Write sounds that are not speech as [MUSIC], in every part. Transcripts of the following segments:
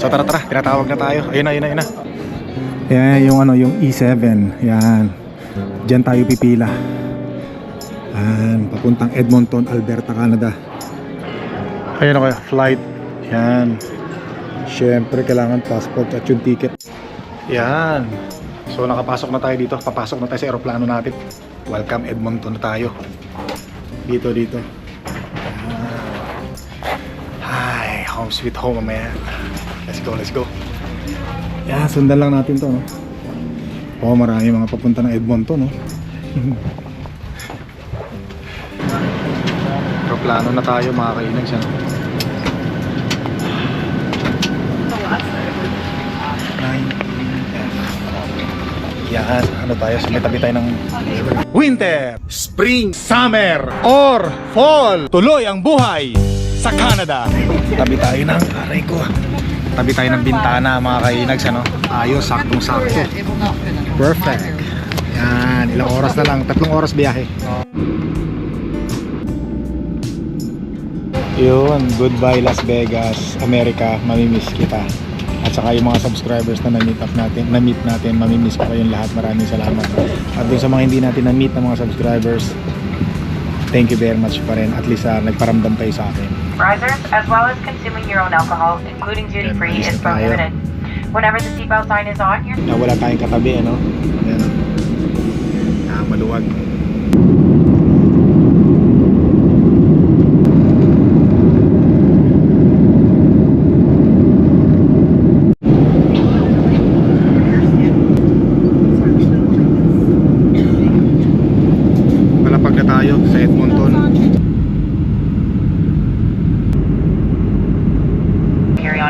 So tara tara, tinatawag na tayo. Ayun na, ayun na, ayun na. Yan yung ano, yung E7. Yan. Diyan tayo pipila. Yan, papuntang Edmonton, Alberta, Canada. Ayun na kaya, flight. Yan. Siyempre, kailangan passport at yung ticket. Yan. So nakapasok na tayo dito. Papasok na tayo sa aeroplano natin. Welcome Edmonton na tayo. Dito, dito. Hi, home sweet home, man. Let's go, let's go. Yan, sundan lang natin to, no? Oo, marami mga papunta ng Edmonton, no? [LAUGHS] Aeroplano na tayo, mga kainag siya. Yan, ano tayo, sumitabi tayo ng Winter, Spring, Summer, or Fall Tuloy ang buhay sa Canada Tabi tayo ng, aray ko Tabi tayo ng bintana mga kainags ano? Ayos, saktong sakto Perfect Yan, ilang oras na lang, tatlong oras biyahe Yun, goodbye Las Vegas, America, mamimiss kita. At saka yung mga subscribers na na-meet up natin, na-meet natin, mamimiss ko kayong lahat. Maraming salamat. At dun sa mga hindi natin na-meet ng mga subscribers, thank you very much pa rin. At least ah, nagparamdam kayo sa akin. Risers, as well as consuming your own alcohol, including duty free, is alis na tayo. prohibited. Whenever the seatbelt sign is on, your Na wala tayong katabi, ano? Ayan. Ah, maluwag.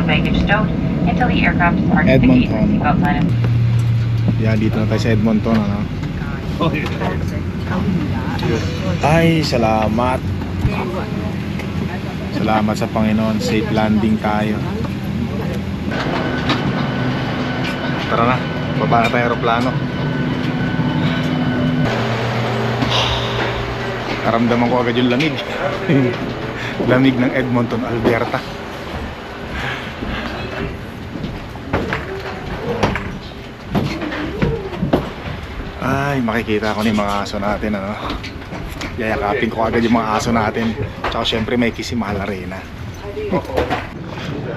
Carry-on baggage stowed until the aircraft is parked at the gate Edmonton. seatbelt sign is Yan, dito na tayo sa Edmonton, ano? Ay, salamat. Salamat sa Panginoon. Safe landing tayo. Tara na. Baba na tayo aeroplano. Naramdaman ko agad yung lamig. [LAUGHS] lamig ng Edmonton, Alberta. Ay, makikita ko ni mga aso natin, ano. Yayakapin ko agad yung mga aso natin. Tsaka syempre may kisi mahal na reyna.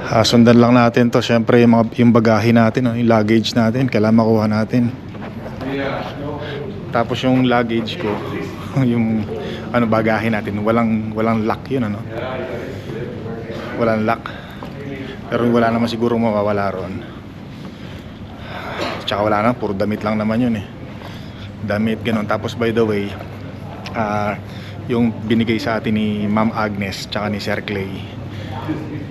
Ah, sundan lang natin to. Syempre yung, mga, yung bagahe natin, no? yung luggage natin. Kailangan makuha natin. Tapos yung luggage ko, [LAUGHS] yung ano bagahe natin, walang walang lock yun ano. Walang lock. Pero wala naman siguro mawawala ron. Tsaka wala na, puro damit lang naman yun eh damit ganun. Tapos by the way ah yung binigay sa atin ni Ma'am Agnes tsaka ni Sir Clay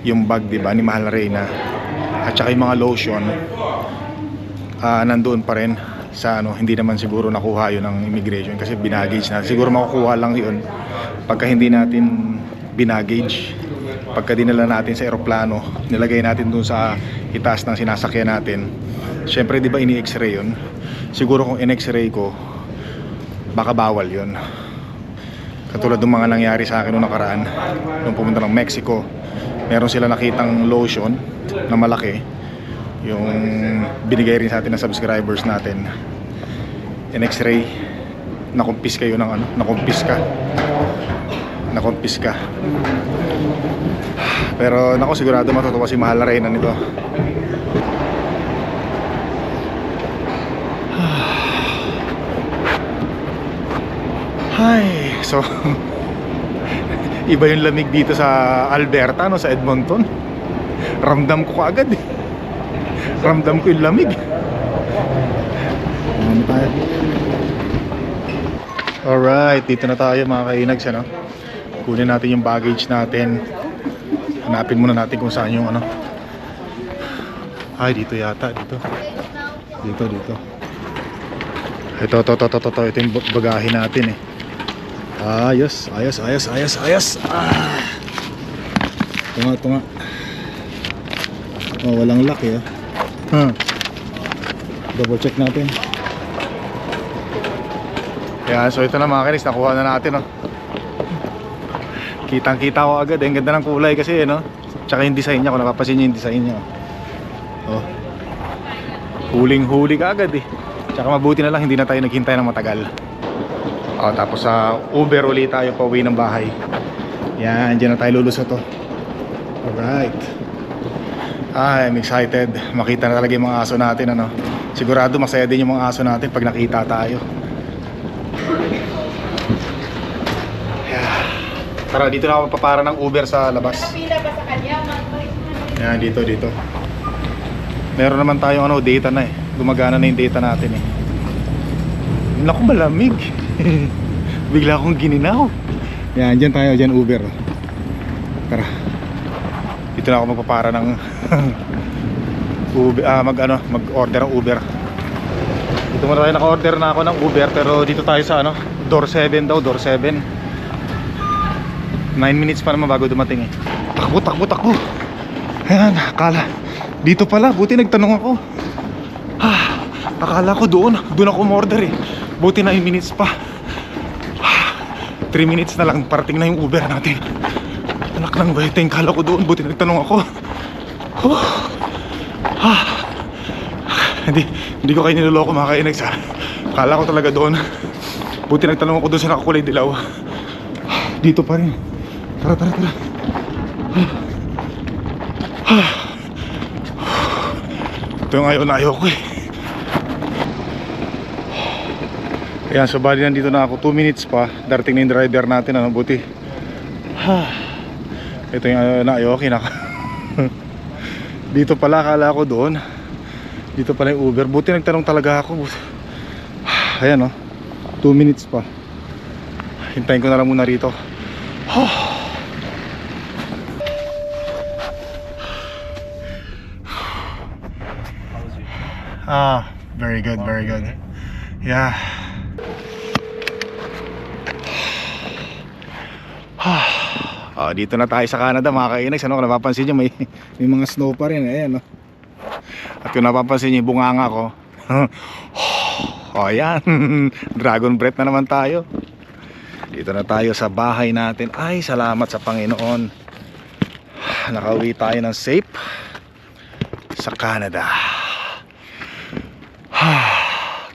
yung bag di ba ni Mahal Reyna at tsaka yung mga lotion ah nandoon pa rin sa ano hindi naman siguro nakuha yun ng immigration kasi binagage na. Siguro makukuha lang yun pagka hindi natin binagage. Pagka dinala natin sa eroplano nilagay natin dun sa itaas ng sinasakyan natin. Syempre di ba ini-x-ray yun siguro kung in-x-ray ko baka bawal yun. Katulad ng mga nangyari sa akin noong nakaraan nung pumunta ng Mexico meron sila nakitang lotion na malaki. Yung binigay rin sa atin ng subscribers natin. In-x-ray nakumpis kayo ng ano nakumpis ka. Nakumpis ka. Pero nako sigurado matutuwa si Mahal na Reyna nito Ay, so iba yung lamig dito sa Alberta no sa Edmonton. Ramdam ko kaagad eh. Ramdam ko yung lamig. Ano? Alright, dito na tayo mga kainags ano. Kunin natin yung baggage natin. Hanapin muna natin kung saan yung ano. Ay, dito yata, dito. Dito, dito. Ito, ito, ito, ito, ito, ito yung bagahe natin eh. Ayos, ayos, ayos, ayos, ayos. Ah. Tunga, tunga. Oh, walang lock eh. Hmm. Double check natin. Yan, so ito na mga kinis, nakuha na natin oh. Kitang kita ko agad, eh. ang ganda ng kulay kasi eh, no? Tsaka yung design niya, kung napapansin niyo yung design niya. oh. Oh. Huling-huli ka agad eh. Tsaka mabuti na lang hindi na tayo naghintay ng matagal. Oh, tapos sa Uber ulit tayo pa uwi ng bahay. Yan, dyan na tayo lulusot to. Alright. Ah, I'm excited. Makita na talaga yung mga aso natin ano. Sigurado masaya din yung mga aso natin pag nakita tayo. Tara, dito na ako papara ng Uber sa labas. Yan, dito, dito. Meron naman tayong ano, data na eh. Gumagana na yung data natin eh. Naku, malamig. [LAUGHS] Bigla akong gininaw. Yan, dyan tayo, dyan Uber. Tara. Dito na ako magpapara ng [LAUGHS] Uber, ah, mag ano, mag-order ng Uber. Dito muna tayo naka-order na ako ng Uber pero dito tayo sa ano, door 7 daw, door 7. 9 minutes pa naman bago dumating eh. Takbo, takbo, takbo. Ayan, akala. Dito pala, buti nagtanong ako. Ah, akala ko doon, doon ako umorder eh. Buti 9 minutes pa. 3 minutes na lang, parating na yung Uber natin. Anak ng weteng, kala ko doon, buti nagtanong ako. Oh. Ah. Hindi, hindi ko kayo niloloko mga kainags ha. Kala ko talaga doon. Buti nagtanong ako doon sa nakakulay dilaw. Dito pa rin. Tara, tara, tara. Ah. Ito yung ayaw na ayaw ko eh. Ayan, so bali nandito na ako. 2 minutes pa. Darating na yung driver natin, ano, buti. [SIGHS] Ito yung ayaw na ayaw, kinaka [LAUGHS] Dito pala, akala ko doon. Dito pala yung Uber. Buti nagtanong talaga ako. Ah, [SIGHS] Ayan, oh. 2 minutes pa. Hintayin ko na lang muna rito. [SIGHS] Ah, very good, very good. Yeah. [SIGHS] Ah, dito na tayo sa Canada mga kainags. Ano, kung napapansin nyo, may, may mga snow pa rin. Ayan, no? At kung napapansin nyo, yung bunganga ko. [SIGHS] oh, ayan. [LAUGHS] Dragon breath na naman tayo. Dito na tayo sa bahay natin. Ay, salamat sa Panginoon. [SIGHS] Nakauwi tayo ng safe sa Canada.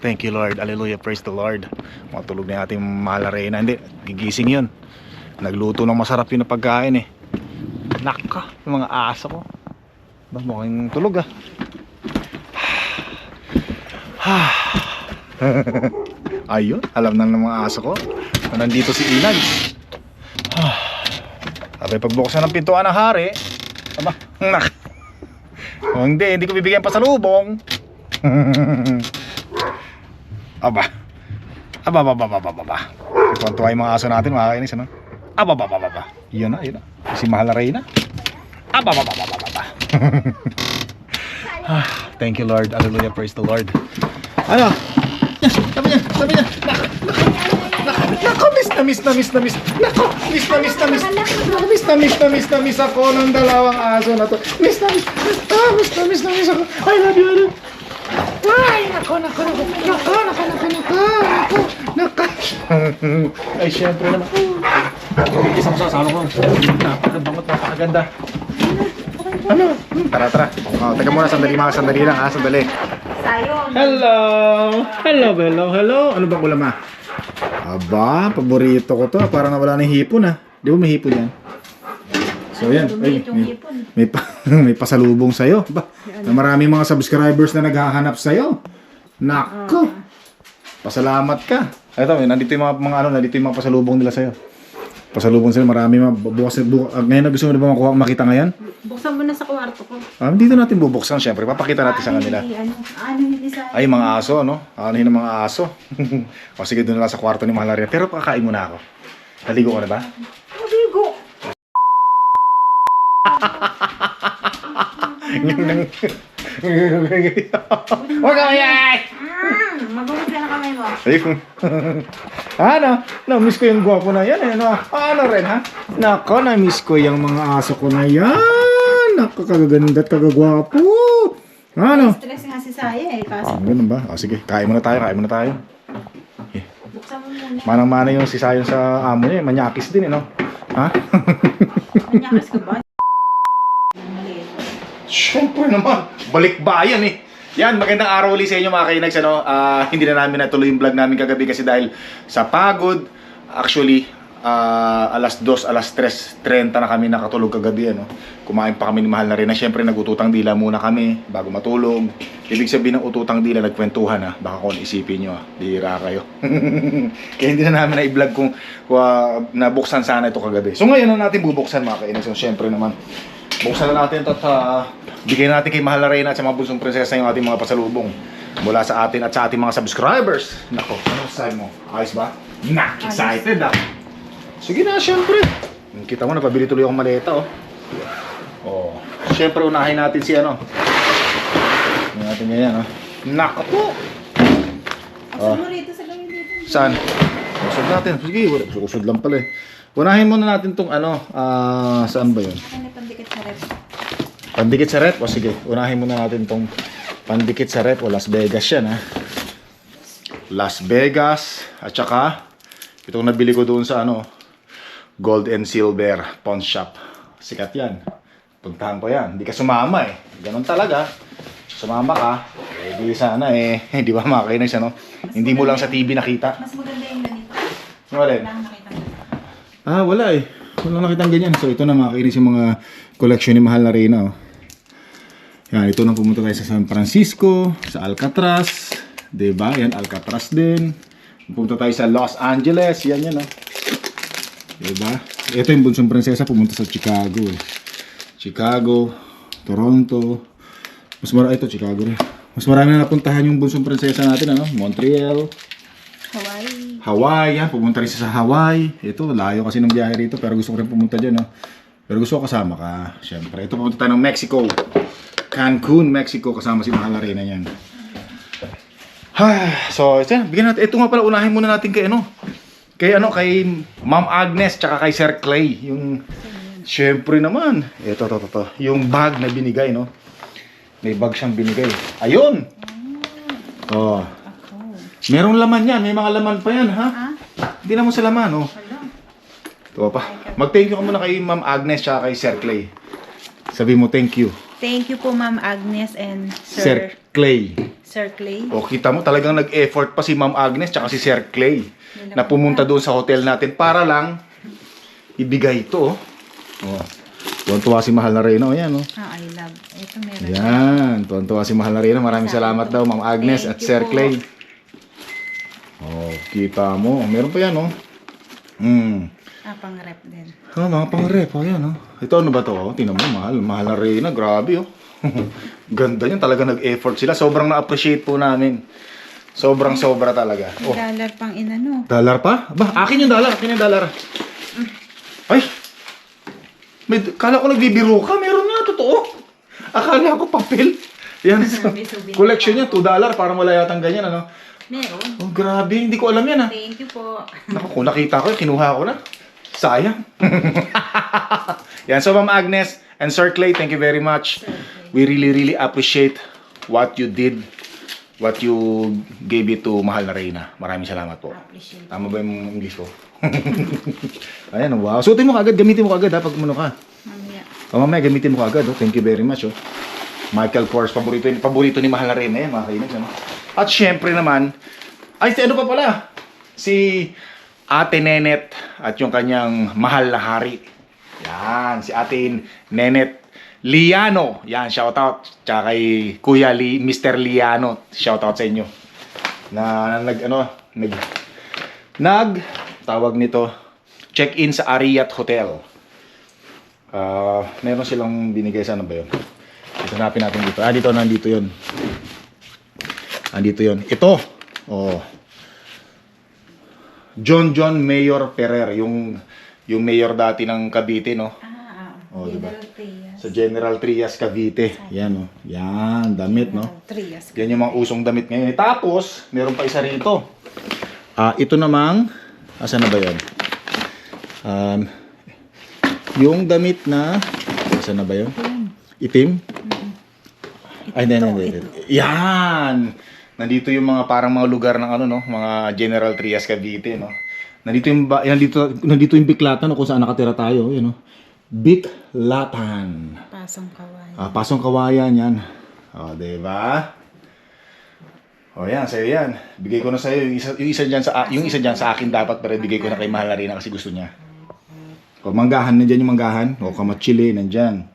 Thank you Lord. Hallelujah. Praise the Lord. Matulog na yung ating mahal na reyna. Hindi, gigising yun. Nagluto ng masarap yun na pagkain eh. Naka, yung mga aso ko. Ba, mukhang tulog ah. [SIGHS] Ayun, alam na ng mga aso ko. Na nandito si Inag. Sabi [SIGHS] pagbuksan ng pintuan ng hari. Aba, nak. O hindi, hindi ko bibigyan pa sa lubong. [LAUGHS] Aba. Aba, aba, aba, aba, aba. Tuwan-tuwa yung mga aso natin, mga kainis, ano? Aba, aba, aba, aba. Yun na, yun na. Si Mahal na Reyna. Aba, aba, aba, aba, aba. [LAUGHS] ah, thank you, Lord. Hallelujah. Praise the Lord. Ano? Sabi niya, sabi niya. Nako, miss na miss na miss na miss. Nako, miss na miss na miss. Nako, miss na miss na miss na miss ako ng dalawang aso na to. Miss na miss. Ah, miss na miss na miss ako. I love you. I love you. Ay, nako, nako, nako, nako, nako, nako, nako, nako, nako. Ay, syempre naman. [LAUGHS] Isang sa salo ko. Napakabangot, napakaganda. Ano? Tara, tara. Oh, teka muna, sandali mga sandali lang ha, sandali. Hello! Hello, hello, hello. Ano bang ulam ah? Aba, paborito ko to. Parang nawala na yung hipon ah. Di ba may hipon yan? So yan, ay, may, may, pa, [LAUGHS] may pasalubong sa'yo. Ba, na maraming mga subscribers na naghahanap sa'yo. Nako! Pasalamat ka. Ito, nandito yung mga, mga ano, nandito yung mga pasalubong nila sa'yo. Pasalubong sila, marami mga bukas, bukas, ah, ngayon na gusto mo na ba makuha, makita ngayon? Buksan mo na sa kwarto ko. Ah, dito natin bubuksan, syempre. Papakita natin sa kanila. Ay, ano, ano hindi sa... Ay, mga aso, no? Ano yun ang mga aso? [LAUGHS] o sige, doon na lang sa kwarto ni Mahal na rin. Pero pakain muna ako. Naligo ka na ba? Mabigo! [LAUGHS] [LAUGHS] Huwag ka mayay! Mm, magulit na kamay mo. Ayun. [LAUGHS] ano? Na-miss ko yung gwapo na yan. Eh. No? Ano rin, ha? Nako, na-miss ko yung mga aso ko na yan. Nako, kagaganda at kagagwapo. Ano? Stress nga si Saya eh. Kaso, Ah, ganun ba? O sige, kain muna tayo, kain muna tayo. buksan mo muna. Manang-mana yung si Sayon sa amo niya, eh. manyakis din, eh, no? Ha? [LAUGHS] Manyakas ka ba? Siyempre naman, balikbayan eh. Yan, magandang araw ulit sa inyo mga kainags. Ano? Ah, hindi na namin natuloy yung vlog namin kagabi kasi dahil sa pagod. Actually, ah, alas 2, alas 3.30 na kami nakatulog kagabi. Ano? Kumain pa kami ni Mahal na rin. Siyempre, nagututang dila muna kami bago matulog. Ibig sabihin ng ututang dila, nagkwentuhan ha. Baka kung isipin nyo ha, bihira kayo. [LAUGHS] Kaya hindi na namin na-vlog kung uh, nabuksan sana ito kagabi. So ngayon na natin bubuksan mga kainags. Siyempre naman, Buksan na natin at uh, bigyan natin kay Mahal na Reyna at sa mga busong prinsesa yung ating mga pasalubong mula sa atin at sa ating mga subscribers. Nako, ano sabi mo? Ayos ba? Na, excited ah. Sige na, syempre. Kita mo, napabili tuloy akong maleta oh. Oh, syempre unahin natin si ano. Unahin natin yan oh. Nako po. Dito? Saan? Usod natin. Sige. Usod lang pala eh. Unahin muna natin tong ano, ah, saan ba yun? Ano pandikit sa rep? Pandikit sa rep? O sige, unahin muna natin tong pandikit sa rep o Las Vegas yan ha. Las Vegas at saka itong nabili ko doon sa ano Gold and Silver Pawn Shop. Sikat yan. Puntahan ko yan. Hindi ka sumama eh. Ganon talaga. Sumama ka. Eh di sana eh. [LAUGHS] Di ba makakainis ano? Hindi mo lang sa TV nakita. Mas maganda yung ganito. Alin? Mo. Ah, wala eh. Wala nakitang ganyan. So, ito na makakainis yung mga collection ni Mahal na Reyna. Oh. Yan, ito na pumunta tayo sa San Francisco, sa Alcatraz. ba? Yan, Alcatraz din. Pumunta tayo sa Los Angeles. Yan yan, oh. 'Di ba? Ito yung bunsong prinsesa pumunta sa Chicago. Eh. Chicago, Toronto. Mas marami ito, Chicago rin. Mas marami na napuntahan yung bunsong prinsesa natin, ano? Montreal. Hawaii, yan. Pumunta rin siya sa Hawaii. Ito, layo kasi ng biyahe rito. Pero gusto ko rin pumunta dyan, no? Pero gusto ko kasama ka. Siyempre. Ito, pumunta tayo ng Mexico. Cancun, Mexico. Kasama si Mahal Arena yan. Ah, so, ito yan. Bigyan natin. Ito nga pala, unahin muna natin kay ano. Kay ano, kay Ma'am Agnes, tsaka kay Sir Clay. Yung, siyempre naman. Ito, to, to, to. Yung bag na binigay, no? May bag siyang binigay. Ayun! Oh. Merong laman yan. May mga laman pa yan, ha? Ha? Hindi naman sa laman, oh. Wala. Ito pa. Mag-thank you ka muna kay Ma'am Agnes tsaka kay Sir Clay. Sabi mo thank you. Thank you po Ma'am Agnes and Sir, Sir Clay. Sir Clay. O kita mo talagang nag-effort pa si Ma'am Agnes tsaka si Sir Clay na pumunta doon sa hotel natin para lang ibigay ito. Oh. Oh. Tuwan-tuwa si Mahal na Reyna. O yan, oh. Ah, I love. Ito meron. Yan. Tuwan-tuwa si Mahal na Reyna. Maraming salamat daw, Ma'am Agnes Thank at you Sir po. Clay. Oh, kita mo. Meron pa yan, oh. Hmm. Ah, pang rep din. Oh, mga pang-rep. Oh, yan, oh. Ito, ano ba to? Oh, tingnan mo, mahal. Mahal na Reyna. Grabe, oh. [LAUGHS] Ganda niyan. Talaga nag-effort sila. Sobrang na-appreciate po namin. Sobrang sobra talaga. Oh, Dollar pang inano. dollar pa? Ba, akin yung dollar. Akin yung dollar. Ay! May, kala ko nagbibiro ka. Meron nga, totoo. Akala ko papel. Yan. [LAUGHS] So, collection niya, 2 dollar. Parang wala yatang ganyan, ano? Meron. Oh, grabe. Hindi ko alam yan, ah. Thank you po. Naku, kung nakita ko, kinuha ko na. Sayang. [LAUGHS] Yan, so Ma'am Agnes and Sir Clay, thank you very much. We really, really appreciate what you did, what you gave it to Mahal na Reyna. Maraming salamat po. Appreciate. Tama ba yung English ko? [LAUGHS] Ayan, oh, wow. Suotin mo kagad, gamitin mo kagad ha, pag ano ka. Mamaya. O mamaya, gamitin mo kagad. Oh. Thank you very much. Oh. Michael Kors, paborito, paborito ni Mahal na Reyna yan, mga kainis. Ano? At syempre naman, ay, si ano pa pala? Si Ate Nenet at yung kanyang mahal na hari. Yan, si Ate Nenet Liano. Yan, shout out. Tsaka kay Kuya Li, Mr. Liano. Shout out sa inyo. Na nag ano, nag nag tawag nito check-in sa Ariat Hotel. Ah, meron silang binigay sa ano ba 'yon? Ito hanapin natin dito. Ah, dito nandito 'yon. Andito 'yon. Ito. Oh. John John Mayor Ferrer, yung yung mayor dati ng Cavite, no? Ah, ah. Oh, diba? Trias. Sa General Trias Cavite. Yan, oh. Yan, damit, no? General Trias. Yan yung mga usong damit ngayon. Tapos, meron pa isa rito. Ah, ito namang, asa na ba 'yon? Um, yung damit na, asa na ba 'yon? Itim? Ay, hindi, hindi, hindi. Yan! Nandito yung mga parang mga lugar ng ano, no? Mga General Trias Cavite, no? Nandito yung, nandito, nandito yung Biklatan, no? Kung saan nakatira tayo, yun, no? Biklatan. Pasong kawayan. Ah, pasong kawayan yan. O, di ba? O yan, sa'yo yan. Bigay ko na sa'yo. Yung isa, yung isa dyan sa, yung isa dyan sa akin dapat, pero bigay ko na kay Mahal Arena kasi gusto niya. O, manggahan, nandyan yung manggahan. O, kamatsili, nandyan.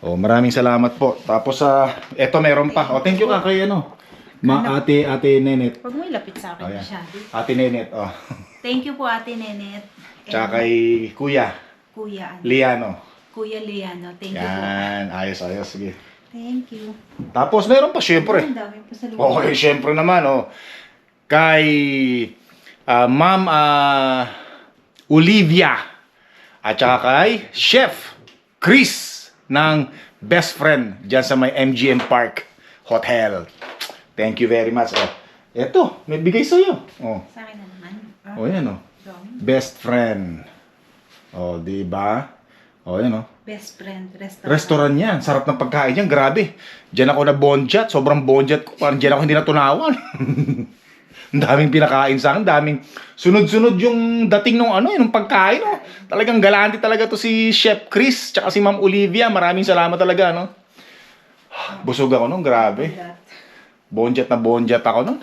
O, maraming salamat po. Tapos, sa eto meron pa. O, thank you ka kay ano. Ma, ate, ate Nenet. Huwag mo ilapit sa akin O, yan. masyado. Ate Nenet, o. [LAUGHS] Thank you po Ate Nenet. And Tsaka kay Kuya, Kuya, ano, Liano. Kuya Liano. Thank you po. Yan, ayos, ayos. Sige. Thank you. Tapos, meron pa, syempre. Ang dami pa sa loob. Okay, syempre naman, oh. Kay ah, Ma'am ah, Olivia at saka kay Chef Chris ng best friend dyan sa may MGM Park Hotel. Thank you very much. Oh. Eto, may bigay sa'yo. Oh. Sa akin na naman. Ah, Oh, yan, oh. dami. Best friend. Oh, di ba? Oh, yan, oh. Best friend restaurant. Restaurant yan. Sarap ng pagkain yan. Grabe. Diyan ako na bonjat. Sobrang bonjat ko. Parang diyan ako hindi natunawan. [LAUGHS] Ang daming pinakain sa akin. Daming sunod-sunod yung dating nung ano, yung pagkain. Oh. Talagang galante talaga to si Chef Chris. Tsaka si Ma'am Olivia. Maraming salamat talaga. No? [SIGHS] Busog ako nun. Grabe. Bonjat na bonjat ako nun.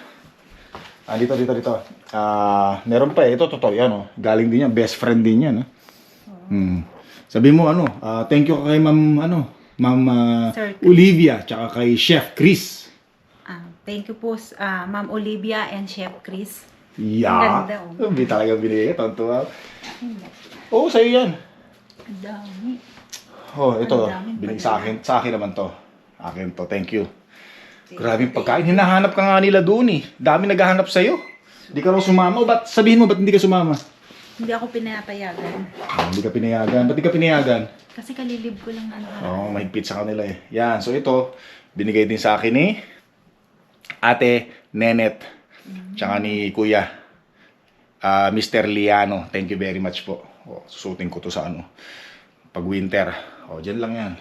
Ah, dito, dito, dito. Ah, meron pa eh. Ito, totoo yan. Oh. Galing din yan. Best friend din yan. Oh. Hmm. Sabi mo ano, ah, thank you kay Ma'am ano, Ma'am ah, Sir Chris. Olivia tsaka kay Chef Chris. Ah, thank you po ah, Ma'am Olivia and Chef Chris. Yeah. Ang ganda, oh. Hindi talaga binigay. Tonto ah. Oo, sa'yo yan. Ang dami. Oh, ito. Ang daming Binig pala. sa akin. Sa akin naman to. Akin to. Thank you. Grabing pagkain. Hinahanap ka nga nila doon eh. Dami naghahanap sa'yo. Hindi ka raw sumama. Ba't sabihin mo, ba't hindi ka sumama? Hindi ako pinapayagan. Ah, hindi ka pinayagan. Ba't di ka pinayagan? Kasi kalilib ko lang ano. Oo, oh, mahigpit sa kanila eh. Yan, so ito, binigay din sa akin ni Ate Nenet, tsaka ni Kuya ah, Mr. Liano. Thank you very much po. Oh, susutin ko to sa ano, pag winter. Oh, dyan lang yan.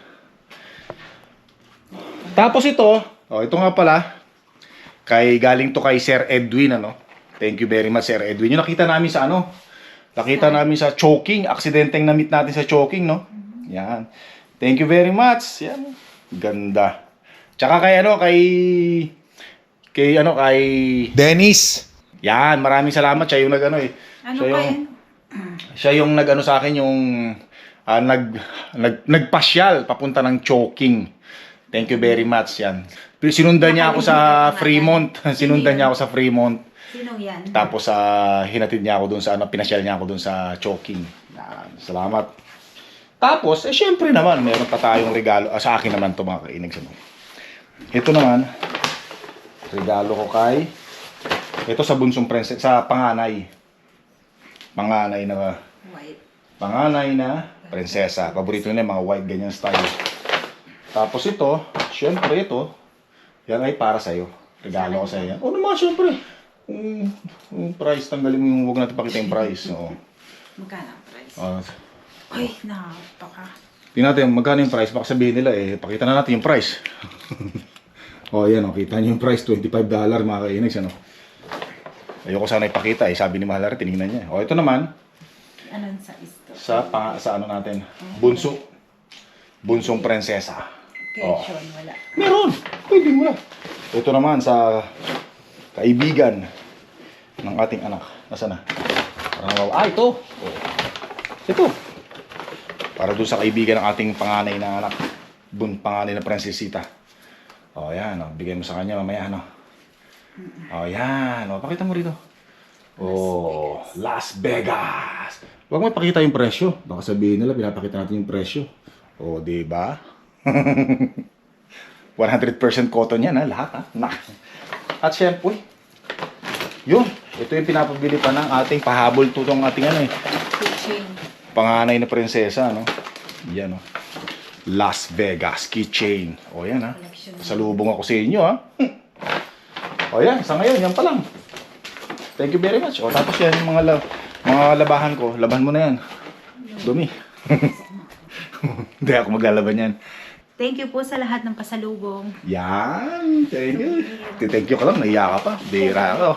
Tapos ito, oh, ito nga pala, kay galing to kay Sir Edwin, ano. Thank you very much, Sir Edwin. Yung nakita namin sa ano, nakita namin sa choking, aksidenteng na-meet natin sa choking, no? Yan. Thank you very much. Yan. Ganda. Tsaka kay ano, kay kay ano, kay Dennis. yan, maraming salamat siya yung nag ano eh. Ano siya yung, yun? [CLEARS THROAT] siya yung nag ano sa akin yung ah, nag, nag nagpasyal papunta ng choking. Thank you very much yan. Sinundan niya ako sa Fremont. [LAUGHS] Sinundan niya ako sa Fremont. Sinong yan? Tapos sa hinatid niya ako doon sa ano, pinasyal niya ako doon sa choking. Salamat. Tapos, eh syempre naman, meron pa tayong regalo. Ah, sa akin naman to mga kainig. Ito naman, regalo ko kay, ito sa bunsong princess, sa panganay. Panganay na, White. panganay na prinsesa. Paborito niya, mga white ganyan style. Tapos ito, syempre ito, yan ay para sa'yo. Regalo ko sa'yo yan. O naman, syempre. Yung, yung price, tanggalin mo yung, huwag natin pakita yung price. Oo. Magkano ang price? Uh, Uy, napaka. tingnan natin, magkano yung price? Baka sabihin nila eh, pakita na natin yung price. [LAUGHS] oh, yan, oh, kita niyo yung price, $25 mga kainags, ano. Ayoko sana ipakita eh, sabi ni Mahalar, tinignan niya. O, ito naman, Anong size to? sa, pa, sa ano natin, bunso. Bunsong prinsesa. Oh. Question, wala. Meron! Pwede mo na. Ito naman sa kaibigan ng ating anak. Nasaan na? Parang Ah, ito! Oh. Ito. Para doon sa kaibigan ng ating panganay na anak. Bun, panganay na prinsesita. O, oh, yan. Oh. Bigay mo sa kanya mamaya, ano? O, oh, yan. O, pakita mo rito. Oh, Las Vegas. Huwag mo ipakita yung presyo. Baka sabihin nila, pinapakita natin yung presyo. O, di ba? [LAUGHS] 100% cotton yan, ha? Lahat, ha? Na. At syempre, yun. Ito yung pinapabili pa ng ating pahabol tutong ating ano eh. Kitchen. Panganay na prinsesa, no? Yan, no? Las Vegas keychain. O, yan, ha? Salubong ako sa inyo, ha? O, yan. Sa ngayon, yan pa lang. Thank you very much. O, tapos yan, yung mga, la- mga labahan ko. Laban mo na yan. Dumi. [LAUGHS] Hindi ako maglalaban yan. Thank you po sa lahat ng pasalubong. Yan, thank you. Thank you ka lang, naiya ka pa. Bira ako.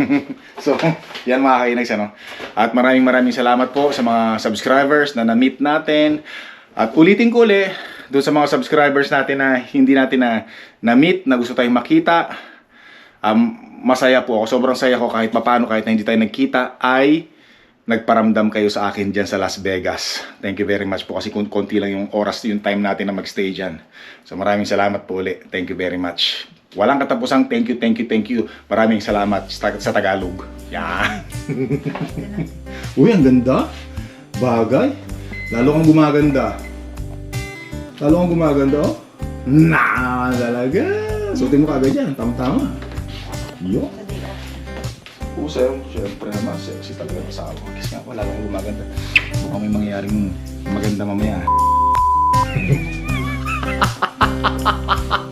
[LAUGHS] so, yan mga kainags, ano. At maraming maraming salamat po sa mga subscribers na na-meet natin. At ulitin ko uli, doon sa mga subscribers natin na hindi natin na na-meet, na gusto tayong makita, um, masaya po ako. Sobrang saya ko kahit papano, kahit na hindi tayo nagkita, ay nagparamdam kayo sa akin dyan sa Las Vegas. Thank you very much po kasi kun- konti lang yung oras, yung time natin na magstay dyan. So maraming salamat po ulit. Thank you very much. Walang katapusang thank you, thank you, thank you. Maraming salamat sa, Tagalog. Yan. [LAUGHS] Uy, ang ganda. Bagay. Lalo kang gumaganda. Lalo kang gumaganda, oh. Na, talaga. Suotin mo kagad yan. Tama-tama. Yo. Oo, sir. Siyempre naman, sexy talaga asawa. Kasi nga, wala lang gumaganda. Mukhang may mangyayaring maganda mamaya. [LAUGHS]